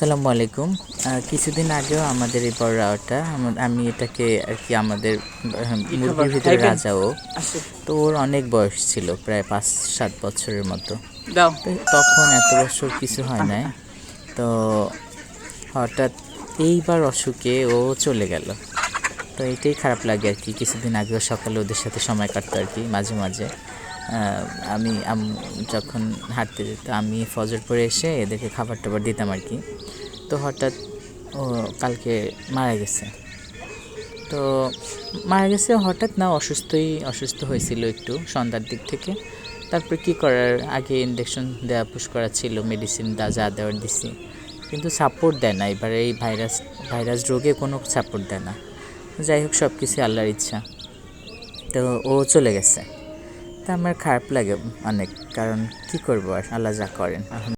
আসসালামু আলাইকুম। কিছুদিন আগেও আমাদের এই বড় রাওয়াটা আমি এটাকে আর কি আমাদের মুরগির ভিতরে? রাজাও তো ওর অনেক বয়স ছিল প্রায় পাঁচ সাত বছরের মতো। তখন এত বছর কিছু হয় নাই। তো হঠাৎ এইবার অসুখে ও চলে গেল। তো এটাই খারাপ লাগে আর কি কিছুদিন আগেও সকালে ওদের সাথে সময় কাটতো আর কি মাঝে মাঝে। আমি যখন হাঁটতে যেত আমি ফজর পরে এসে এদেরকে খাবার টাবার দিতাম আর কি। তো হঠাৎ, ও কালকে মারা গেছে। তো মারা গেছে হঠাৎ না, অসুস্থই, অসুস্থ হয়েছিল একটু সন্ধ্যার দিক থেকে। তারপর কি করার? আগে ইঞ্জেকশন দেওয়া পুশ করা ছিল মেডিসিন দা যা দেওয়ার দিছি। কিন্তু সাপোর্ট দেয় না, এবারে এই ভাইরাস ভাইরাস রোগে কোনো সাপোর্ট দেয় না। যাই হোক সব কিছু আল্লাহর ইচ্ছা। তো ও চলে গেছে। তা আমার খারাপ লাগে অনেক, কারণ কি করব আর? আল্লাহ যা করেন